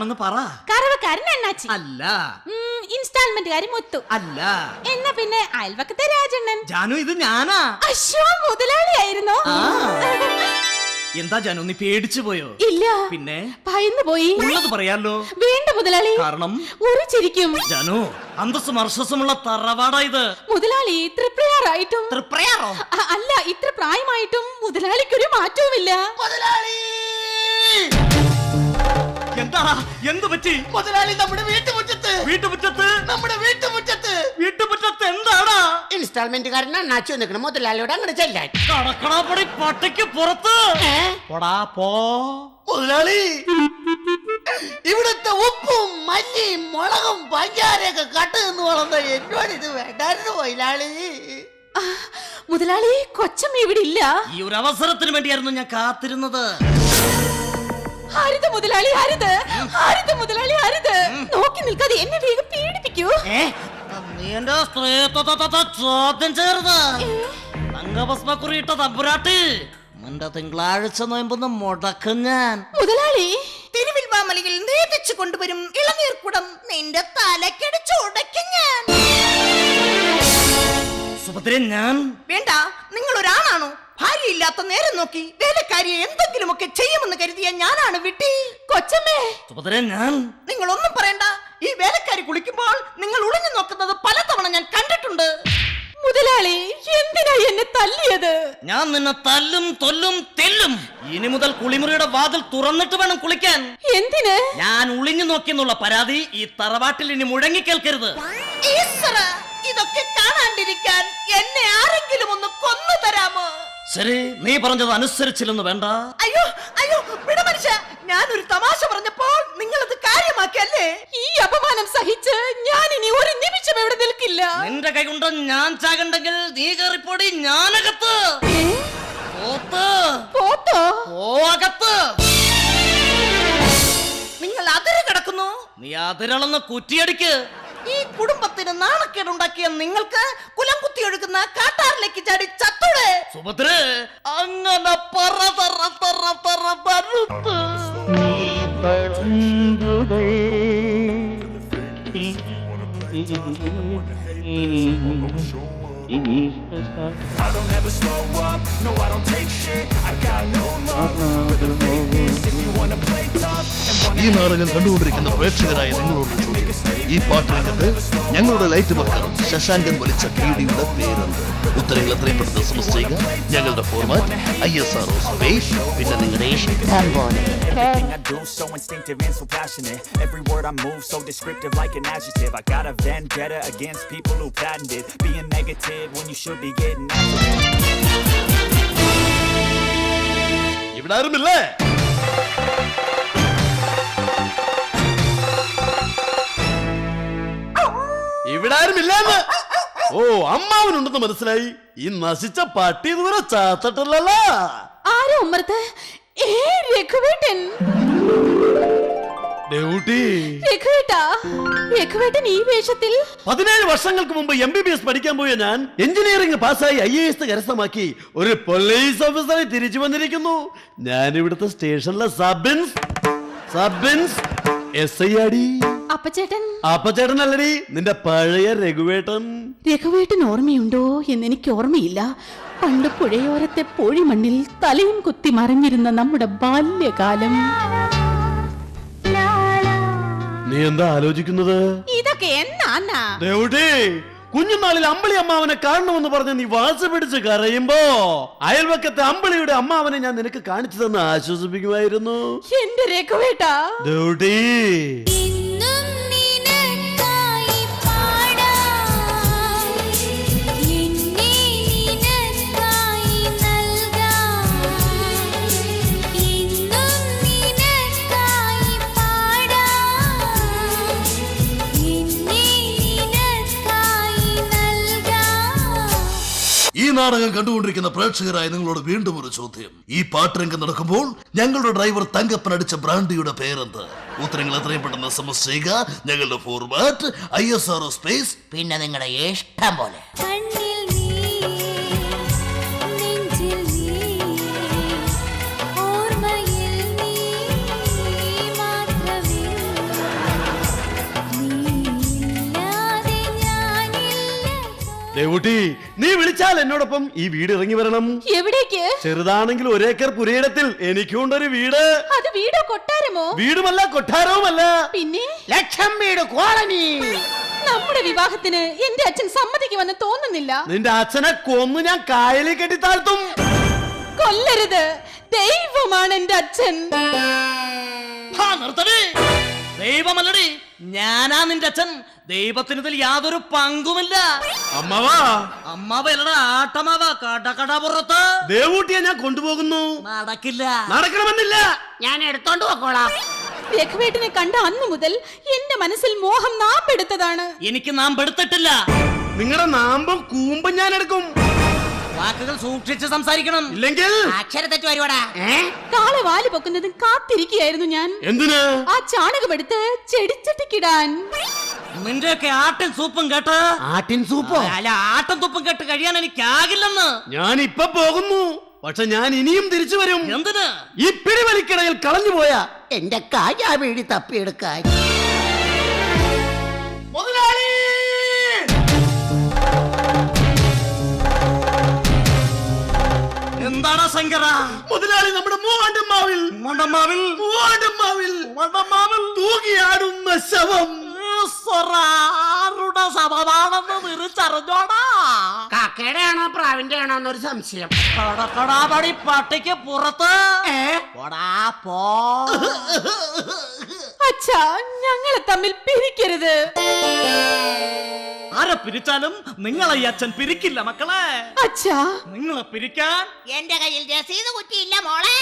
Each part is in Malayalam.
ആരാണെന്ന് പറ. കറവക്കാരൻ അണ്ണാച്ചി. അല്ല. ഇൻസ്റ്റാൾമെന്റുകാരി മുത്തു. അല്ല. എന്നാ പിന്നെ അയൽവക്കത്തെ രാജണ്ണൻ? ജാനു ഇത് ഞാനാ. അശ്വ മുതലാളിയായിരുന്നു. എന്താ ജാനു നീ പേടിച്ചു പോയോ? ഇല്ല. പിന്നെ? ഭയന്നു പോയി. ഉള്ളത് പറയാലോ. വേണ്ട മുതലാളി. കാരണം? ഉറിച്ചിരിക്കും ജാനു അന്തസ്സും അർശസ്സുമുള്ള തറവാടാ ഇത്. മുതലാളി ത്രിപ്രയാറോ? തൃപ്രയാറോ അല്ല ഇത്ര പ്രായമായിട്ടും മുതലാളിക്കൊരു മാറ്റവുമില്ല. മുതലാളി! എന്താ എന്ത് പറ്റി? മുതലാളി നമ്മുടെ വീട്ടുമുറ്റത്ത്. വീട്ടുമുറ്റത്ത്? നമ്മുടെ വീട്ടുമുറ്റത്ത്. വീട്ടുമുറ്റത്ത് എന്താടാ? ഇൻസ്റ്റാൾമെന്റുകാരൻ അണ്ണാച്ചു നിൽക്കണം മുതലാളിയോട് അങ്ങോട്ട് ചെല്ലാൻ. കടക്കണാപ്പടി പട്ടയ്ക്ക് പുറത്ത്. പോടാ പോ. മുതലാളി ഇവിടുത്തെ ഉപ്പും മല്ലിയും മുളകും പഞ്ചാരയൊക്കെ കട്ട് നിന്ന് വളർന്ന എന്നോട് ഇത് വേണ്ടായിരുന്നു മുതലാളി. മുതലാളി കൊച്ചമ്മ ഇവിടെ ഇല്ല. ഈ ഒരു അവസരത്തിന് വേണ്ടിയായിരുന്നു ഞാൻ കാത്തിരുന്നത്. ഹരിത മുതലാളി ഹരിത്. ഹരിത മുതലാളി ഹരിത്. നോക്കി നിൽക്കാതെ എന്നെ വേഗം പീഡിപ്പിക്കൂ? നീ എന്റെ സ്ത്രീത്വത്തെ ചോദ്യം ചെയ്യരുത്. തങ്കഭസ്മക്കുറിയിട്ട തമ്പുരാട്ടി നിന്റെ തിങ്കളാഴ്ച നോയമ്പൊന്ന് മുടക്കും ഞാൻ. മുതലാളി. തിരുവിൽ വാമലയിൽ നേതിച്ചു കൊണ്ടുവരും ഇളനീർക്കുടം നിന്റെ തലക്കടിച്ചു ഉടയ്ക്കും ഞാൻ. സുഭദ്രൻ ഞാൻ വേണ്ട നിങ്ങൾ ഒരാണാണോ ഭാര്യയില്ലാത്ത നേരം നോക്കി വേലക്കാരിയെ എന്തെങ്കിലുമൊക്കെ ചെയ്യുമെന്ന് കരുതിയ ഞാനാണ് വിട്ടി. കൊച്ചമ്മേ. സുഭദ്രൻ ഞാൻ നിങ്ങൾ ഒന്നും പറയണ്ട. ഈ വേലക്കാരി കുളിക്കുമ്പോൾ നിങ്ങൾ ഉളിഞ്ഞു നോക്കുന്നത് പലതവണ ഞാൻ കണ്ടിട്ടുണ്ട്. മുതലാളി എന്തിനാ എന്നെ തല്ലിയത്? ഞാൻ നിന്നെ തല്ലും തൊല്ലും തെല്ലും. ഇനി മുതൽ കുളിമുറിയുടെ വാതിൽ തുറന്നിട്ട് വേണം കുളിക്കാൻ. എന്തിന്? ഞാൻ ഒളിഞ്ഞു നോക്കിയെന്നുള്ള പരാതി ഈ തറവാട്ടിൽ ഇനി മുഴങ്ങി കേൾക്കരുത്. ഇതൊക്കെ കാണാണ്ടിരിക്കാൻ എന്നെ ആരെങ്കിലും ഒന്ന് കൊന്നു തരാമോ? ശരി നീ പറഞ്ഞത് അനുസരിച്ചില്ലെന്ന് വേണ്ട. അയ്യോ അയ്യോ വിട മനുഷ്യ ഞാനൊരു തമാശ പറഞ്ഞപ്പോൾ നിങ്ങൾ അത് കാര്യമാക്കിയല്ലേ? ഈ അപമാനം സഹിച്ച് ഞാൻ ഇനി ഒരു നിമിഷം ഇവിടെ നിൽക്കില്ല. നിന്റെ കൈ കൊണ്ട് ഞാൻ ചാകണ്ടെങ്കിൽ നീ കയറിപ്പോടി ഞാനകത്ത്. നിങ്ങൾ അതിര് കിടക്കുന്നു. നീ അതിരളന്ന് കുറ്റിയടിക്ക്. ഈ കുടുംബത്തിന് നാണക്കേടുണ്ടാക്കിയ നിങ്ങൾക്ക് കുലം കുത്തി ഒഴുകുന്ന കാട്ടാറിലേക്ക് ചാടി ചത്തൂടെ. സുഭദ്ര. അങ്ങനെ പറ തറ തറ തറ തരുത്ത് I don't ever slow up, no I don't take shit I got no love for the fakeness If you wanna play tough and wanna ഈ നാടകം കണ്ടുകൊണ്ടിരിക്കുന്ന പ്രേക്ഷകരായ നിങ്ങളോട് ഈ പാട്ടിനകത്ത് ഞങ്ങളുടെ ലൈറ്റ് വർക്കർ ശശാങ്കൻ വലിച്ച കീടിയുടെ പേരുണ്ട് ഉത്തരങ്ങൾ എത്രയും പെട്ടെന്ന് സമസ് ചെയ്യുക ഞങ്ങളുടെ format I S R O Suresh പിന്നെ നിങ്ങളുടെ Everything I do so instinctive and so passionate Every word I move so descriptive like an adjective I got a vendetta against people who patented Being negative when you should be getting after it ഇവിടെ ആരുമില്ലേ ഇവിടെ ആരുമില്ലെന്ന് ഓ അമ്മാവനുണ്ടെന്ന് മനസ്സിലായി. ഈ നശിച്ച പട്ടി ഇതുവരെ ചാത്തട്ടല്ലോ ആരോ ഉമ്മർത്ത് രഘുവേട്ടൻ. രഘുവേട്ടൻ ഈ വേഷത്തിൽ? പതിനേഴ് വർഷങ്ങൾക്ക് മുമ്പ് എം ബി ബി എസ് പഠിക്കാൻ പോയ ഞാൻ എഞ്ചിനീയറിംഗ് പാസ്സായി ഐ എ എസ് കരസ്ഥമാക്കി ഒരു പോലീസ് ഓഫീസറായി തിരിച്ചു വന്നിരിക്കുന്നു. ഞാൻ ഇവിടുത്തെ സ്റ്റേഷനിലെ sub ins sub ins S I ആടി അപ്പച്ചേട്ടൻ? അപ്പച്ചേട്ടനല്ലടി നിന്റെ പഴയ രഘുവേട്ടൻ. രഘുവേട്ടൻ ഓർമ്മയുണ്ടോ എന്ന് എനിക്ക് ഓർമ്മയില്ല. പണ്ട് പുഴയോരത്തെ പൊഴിമണ്ണിൽ തലയും കുത്തി മറിഞ്ഞിരുന്ന നമ്മുടെ ബാല്യകാലം. നീ എന്താ ആലോചിക്കുന്നത്? ഇതൊക്കെ എന്നാ കുഞ്ഞുനാളിൽ അമ്പിളി അമ്മാവനെ കാണണമെന്ന് പറഞ്ഞ് നീ വാസ പിടിച്ച് കരയുമ്പോ അയൽവക്കത്തെ അമ്പിളിയുടെ അമ്മാവനെ ഞാൻ നിനക്ക് കാണിച്ചു തന്ന് ആശ്വസിപ്പിക്കുമായിരുന്നു. എന്റെ രഘുവേട്ടാ. നാടകം കണ്ടുകൊണ്ടിരിക്കുന്ന പ്രേക്ഷകരായ നിങ്ങളോട് വീണ്ടും ഒരു ചോദ്യം. ഈ പാട്ടുരംഗം നടക്കുമ്പോൾ ഞങ്ങളുടെ ഡ്രൈവർ തങ്കപ്പൻ അടിച്ച ബ്രാൻഡിയുടെ പേരെന്ത്? ഉത്തരങ്ങൾ എത്രയും പെട്ടെന്ന് എസ് ചെയ്യുക. ഞങ്ങളുടെ format I S R space പിന്നെ നിങ്ങളുടെ ഇഷ്ടം പോലെ. ദേവൂട്ടി നീ വിളിച്ചാൽ എന്നോടൊപ്പം ഈ വീട് ഇറങ്ങി വരണം. എവിടേക്ക്? ചെറുതാണെങ്കിൽ ഒരേക്കർ പുരയിടത്തിൽ എനിക്കുണ്ടൊരു വീട്. അത് വീടോ കൊട്ടാരമോ? വീടുമല്ല കൊട്ടാരവുമല്ല. പിന്നെ? ലക്ഷം വീട് കോളനി. നമ്മുടെ വിവാഹത്തിന് എന്റെ അച്ഛൻ സമ്മതിക്കുമെന്ന് തോന്നുന്നില്ല. നിന്റെ അച്ഛനെ കൊന്നു ഞാൻ കായലിൽ കെട്ടി താഴ്ത്തും. കൊല്ലരുത്. ദൈവമാണ് എന്റെ അച്ഛൻ. ദൈവമല്ലടി. ഞാനാ നിന്റെ അച്ഛൻ. ദൈവത്തിന് ഇതിൽ യാതൊരു പങ്കുമില്ല. അമ്മവാ. അമ്മാവല്ലടാ ആട്ടമാവ കടകട പുറത്ത്. ദേവൂട്ടിയെ ഞാൻ കൊണ്ടുപോകുന്നു. നടക്കില്ല. നടക്കണമെന്നില്ല. ഞാൻ എടുത്തോണ്ട് പോക്കോളാം. രഘുവേട്ടനെ കണ്ട അന്നു മുതൽ എന്റെ മനസ്സിൽ മോഹം നാമ്പെടുത്തതാണ്. എനിക്ക് നാം പെടുത്തിട്ടില്ല നിങ്ങളുടെ നാമ്പും കൂമ്പും ഞാൻ എടുക്കും. വാക്കുകൾ സൂക്ഷിച്ച് സംസാരിക്കണം. ഇല്ലെങ്കിൽ അക്ഷരത്തെറ്റ് വരുവാടാ. കാളെ വാൽ പൊക്കുന്നതും കാത്തിരിക്കുകയായിരുന്നു ഞാൻ. എന്തിനാ? ആ ചാണകമെടുത്ത് ചെടിച്ചട്ടിക്കിടാൻ. നിന്റെയൊക്കെ ആട്ടിൻ സൂപ്പും കേട്ട്. ആട്ടിൻ സൂപ്പോ? അല്ല ആട്ടൻ തുപ്പും കേട്ട് കഴിയാൻ എനിക്കാകില്ലെന്ന്. ഞാൻ ഇപ്പൊ പോകുന്നു. പക്ഷെ ഞാൻ ഇനിയും തിരിച്ചു വരും. എന്തിന്? ഈ പിടിവലിക്കിടയിൽ കളഞ്ഞു പോയ. എന്റെ കാജാ വീടി തപ്പിയെടുക്കാൻ. മുതലാളി! എന്താണ് ശങ്കര? മുതലാളി നമ്മുടെ മൂവാണ്ടമ്മാവിൽ മണ്ടമാവിൽ മൂവാണ്ടമ്മാവിൽ മൂവാണ്ടമ്മാവിൽ തൂകിയാടുന്ന ശവം. ആരുടെ ശവമാണെന്ന് തിരിച്ചറിഞ്ഞോടാ. കാക്കയുടെ ആണോ പ്രാവിന്റെ ആണോ എന്നൊരു സംശയം. കടക്കടാപടി പട്ടിക്ക് പുറത്ത്. പോടാ, പോ. അച്ഛാ ഞങ്ങളെ തമ്മിൽ പിരിക്കരുത്. ആരെ പിരിച്ചാലും നിങ്ങളെ ഈ അച്ഛൻ പിരിക്കില്ല മക്കളെ. അച്ഛാ. നിങ്ങളെ പിരിക്കാൻ എന്റെ കയ്യിൽ രസീത് കുറ്റിയില്ല മോളെ.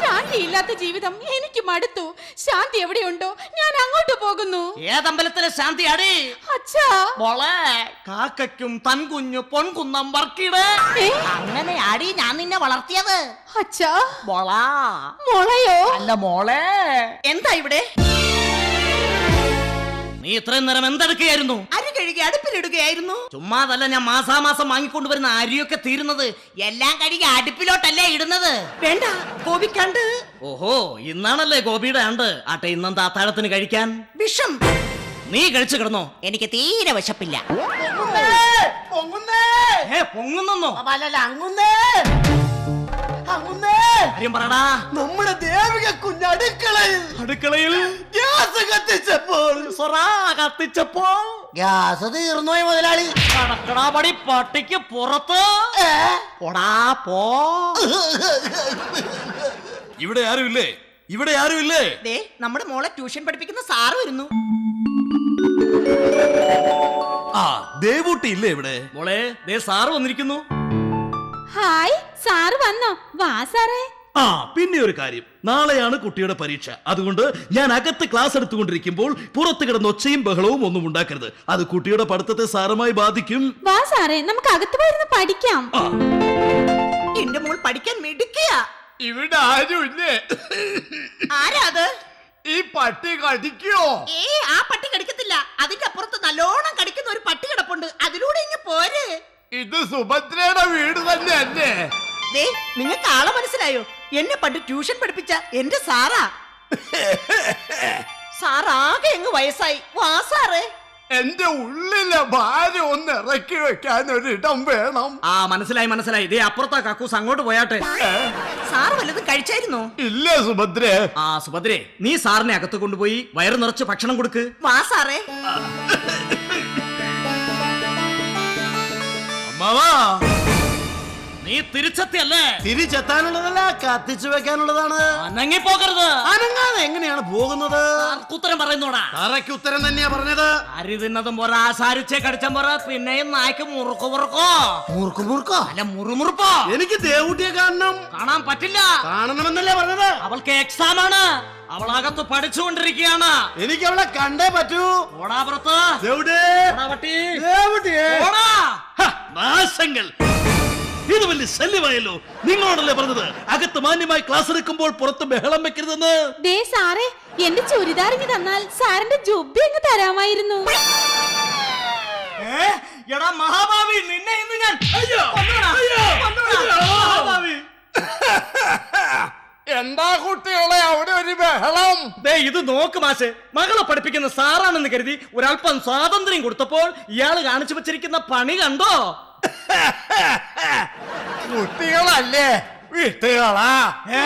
ശാന്തിയില്ലാത്ത ജീവിതം എനിക്ക് മടുത്തു ശാന്തി എവിടെയുണ്ടോ? ഞാൻ അങ്ങോട്ട് പോകുന്നു. ഏതമ്പലത്തിലെ ശാന്തി അടി? അച്ഛാ. മോളെ കാക്കയ്ക്കും തൻകുഞ്ഞു പൊൻകുന്നം വർക്കിട്? അങ്ങനെ അടി ഞാൻ നിന്നെ വളർത്തിയത്. അച്ഛാ. മോളാ. മോളയോ? അല്ല മോളെ. എന്താ ഇവിടെ? നീ ഇത്രയും നേരം എന്തെടുക്കുകയായിരുന്നു? അരി കഴുകി അടുപ്പിലിടുകയായിരുന്നു. ചുമ്മാതല്ല ഞാൻ മാസാമാസം വാങ്ങിക്കൊണ്ടുവരുന്ന അരിയൊക്കെ തീരുന്നത്. എല്ലാം കഴുകി അടുപ്പിലോട്ടല്ലേ ഇടുന്നത്? വേണ്ട ഗോപിക്കണ്ട്. ഓഹോ ഇന്നാണല്ലേ ഗോപിയുടെ ആണ്ട്. ആട്ടെ ഇന്നെന്താ അത്താഴത്തിന് കഴിക്കാൻ. വിഷം. നീ കഴിച്ചു കിടന്നോ? എനിക്ക് തീരെ വിശപ്പില്ല. പൊങ്ങുന്നേ പൊങ്ങുന്നോ. അല്ലല്ല അങ്ങുന്നേ അങ്ങുന്നേ. കാര്യം പറടാ നമ്മുടെ ദേവിക കുഞ്ഞ് അടുക്കളയിൽ? ഗ്യാസ് കത്തിച്ചപ്പോൾ. സൊറാ കത്തിച്ചപ്പോ? ഗ്യാസ് തീർന്നോയി മുതലാളി. കടക്കടാപടി പട്ടിക്ക് പുറത്ത്? പോടാ പോ. ഇവിടെ ആരും ഇല്ലേ ഇവിടെ ആരുമില്ലേ? ദേ നമ്മുടെ മോളെ ട്യൂഷൻ പഠിപ്പിക്കുന്ന സാറ് വരുന്നു. ആ ദേവൂട്ടി ഇല്ലേ ഇവിടെ? മോളെ ദേ സാറ് വന്നിരിക്കുന്നു. ഹായ് സാറ് വന്നോ. വാ സാറേ. ആ പിന്നെ ഒരു കാര്യം. നാളെയാണ് കുട്ടിയുടെ പരീക്ഷ. അതുകൊണ്ട് ഞാൻ അകത്ത് ക്ലാസ് എടുത്തുകൊണ്ടിരിക്കുമ്പോൾ പുറത്ത് കിടന്ന ഒച്ചയും ബഹളവും ഒന്നും ഉണ്ടാക്കരുത്. അത് കുട്ടിയുടെ പഠിത്തത്തെ സാരമായി ബാധിക്കും. വാ സാറേ. നമുക്ക് അകത്ത് പോയിരുന്ന് പഠിക്കാം. എന്റെ മോൾ പഠിക്കാൻ മിടുക്കിയാ. ഇവിടെ ആരുമില്ലേ ആരാ അത്? ഈ പട്ടി കടിക്കോ? ഏ ആ പട്ടി കടിക്കത്തില്ല. അതിന്റെ അപ്പുറത്ത് നല്ലോണം കടിക്കുന്ന ഒരു പട്ടി കിടപ്പുണ്ട്. ഇത് സുഭദ്രയുടെ വീട് തന്നെ അല്ലേ ദേ നിങ്ങൾക്ക് ആളെ മനസ്സിലായോ? എന്നെ പണ്ട് ട്യൂഷൻ പഠിപ്പിച്ച എന്റെ സാറാ. സാറാകെ എങ്ങ് വയസ്സായി. വാ സാറേ. എന്റെ ഉള്ളിലെ ഭാര്യ ഒന്ന് ഇറക്കി വെക്കാൻ ഒരിടം വേണം. ആ മനസ്സിലായി മനസ്സിലായി. ഇതേ അപ്പുറത്താ കക്കൂസ് അങ്ങോട്ട് പോയാട്ടെ. സാർ വല്ലതും കഴിച്ചായിരുന്നോ? ഇല്ല സുഭദ്ര? ആ സുഭദ്രേ നീ സാറിനെ അകത്ത് കൊണ്ടുപോയി വയറ് നിറച്ച് ഭക്ഷണം കൊടുക്ക്. വാ സാറേ. അമ്മാവാ നീ തിരിച്ചെത്തിയല്ലേ? തിരിച്ചെത്താനുള്ളതല്ല കത്തിച്ചു വെക്കാനുള്ളതാണ്. അനങ്ങി പോകരുത് അനങ്ങാതെ എങ്ങനെയാണ് പോകുന്നത്? ഉത്തരം പറയുന്നോടാ? തറയ്ക്ക് ഉത്തരം തന്നെയാ പറഞ്ഞത്. അരി തിന്നതും പോരാ ആസാരിച്ചേ കടിച്ചും പോരാ പിന്നെയും നായ്ക്ക് മുറുക്കു മുറുക്കോ മുറുക്കു മുറുക്കോ അല്ല മുറുമുറുപ്പോ? എനിക്ക് ദേവൂട്ടിയെ കാണണം. കാണാൻ പറ്റില്ല. കാണണമെന്നല്ലേ പറഞ്ഞത്? അവൾക്ക് എക്സാം ആണ് അവൾ അകത്ത് പഠിച്ചുകൊണ്ടിരിക്കുകയാണ്. എനിക്ക് അവളെ കണ്ടേ പറ്റൂ. ഓടാ പുറത്ത്. നാശങ്ങൾ ഇത് വലിയ ശല്യമായല്ലോ നിങ്ങളോടല്ലേ പറഞ്ഞത് അകത്ത് മാന്യമായി ക്ലാസ് എടുക്കുമ്പോൾ പുറത്ത് ബഹളം വെക്കരുതെന്ന് ദേ സാറേ എന്റെ ചുരിദാർ ഇങ്ങ് തന്നാൽ സാറിന്റെ ജുബ്ബി അങ്ങ് തരാമായിരുന്നു ഏ? എടാ മഹാഭാവി നിന്നെ ഇന്ന് ഞാൻ അയ്യോ. ബഹളം ദേ ഇത് നോക്ക് മാഷെ. മകളെ പഠിപ്പിക്കുന്ന സാറാണെന്ന് കരുതി ഒരല്പം സ്വാതന്ത്ര്യം കൊടുത്തപ്പോൾ ഇയാൾ കാണിച്ചു വെച്ചിരിക്കുന്ന പണി കണ്ടോ? കുട്ടികളല്ലേ? വിട്ടുകളാ. ഏ?